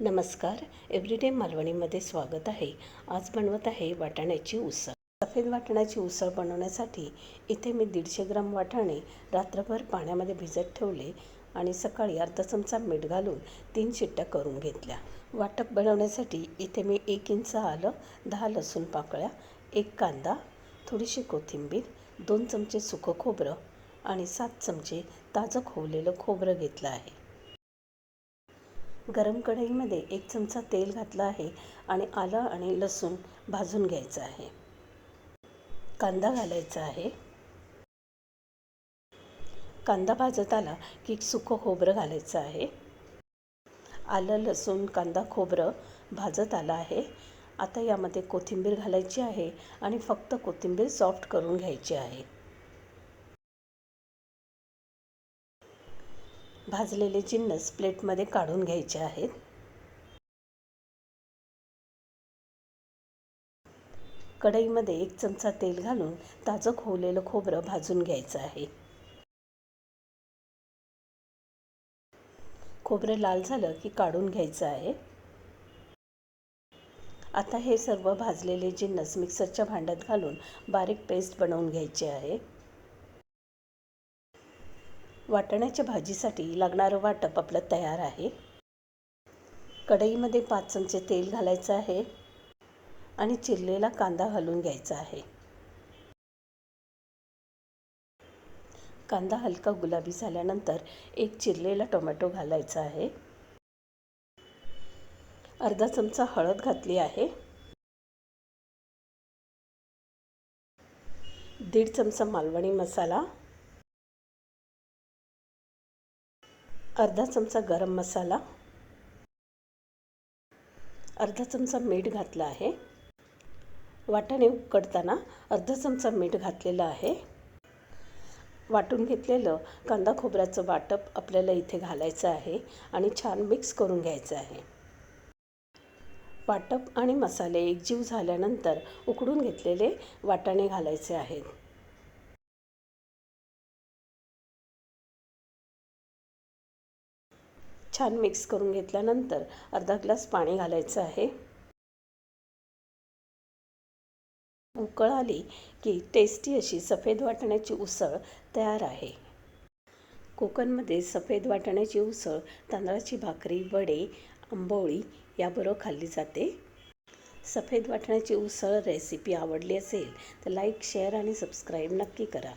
नमस्कार. एव्हरीडे मालवणीमध्ये स्वागत आहे. आज बनवत आहे वाटाण्याची उसळ. सफेद वाटाण्याची उसळ बनवण्यासाठी इथे मी दीडशे ग्राम वाटाणे रात्रभर पाण्यामध्ये भिजत ठेवले आणि सकाळी अर्धा चमचा मीठ घालून तीन शिट्ट्या करून घेतल्या. वाटप बनवण्यासाठी इथे मी एक इंच आलं दहा लसूण पाकळ्या एक कांदा थोडीशी कोथिंबीर दोन चमचे सुकं खोबरं आणि सात चमचे ताजं खोवलेलं खोबरं घेतलं आहे. गरम कढईमध्ये एक चमचा तेल घातलं आहे आणि आलं आणि लसूण भाजून घ्यायचं आहे. कांदा घालायचा आहे. कांदा भाजत आला की सुकं खोबरं घालायचं आहे. आलं लसूण कांदा खोबरं भाजत आलं आहे. आता यामध्ये कोथिंबीर घालायची आहे आणि फक्त कोथिंबीर सॉफ्ट करून घ्यायची आहे. भाजलेले जिन्नस प्लेटमध्ये काढून घ्यायचे आहेत. कढईमध्ये एक चमचा तेल घालून ताजं खोवलेलं खोबरं भाजून घ्यायचं आहे. खोबरं लाल झालं की काढून घ्यायचं आहे. आता हे सर्व भाजलेले जिन्नस मिक्सरच्या भांड्यात घालून बारीक पेस्ट बनवून घ्यायची आहे. वाटाण्याच्या भाजीसाठी लागणारं वाटप आपलं तयार आहे. कढईमध्ये पाच चमचे तेल घालायचं आहे आणि चिरलेला कांदा घालून घ्यायचा आहे. कांदा हलका गुलाबी झाल्यानंतर एक चिरलेला टोमॅटो घालायचा आहे. अर्धा चमचा हळद घातली आहे. दीड चमचा मालवणी मसाला अर्धा चमचा गरम मसाला अर्धा चमचा मीठ घातलं आहे. वाटाणे उकडताना अर्धा चमचा मीठ घातलेलं आहे. वाटून घेतलेलं कांदा खोबऱ्याचं वाटप आपल्याला इथे घालायचं आहे आणि छान मिक्स करून घ्यायचं आहे. वाटप आणि मसाले एकजीव झाल्यानंतर उकडून घेतलेले वाटाणे घालायचे आहेत. छान मिक्स करून घेतल्यानंतर अर्धा ग्लास पाणी घालायचं आहे. उकळ आली की टेस्टी अशी सफेद वाटण्याची उसळ तयार आहे. कोकणमध्ये सफेद वाटण्याची उसळ तांदळाची भाकरी वडे आंबोळी याबरोबर खाल्ली जाते. सफेद वाटण्याची उसळ रेसिपी आवडली असेल तर लाईक शेअर आणि सबस्क्राईब नक्की करा.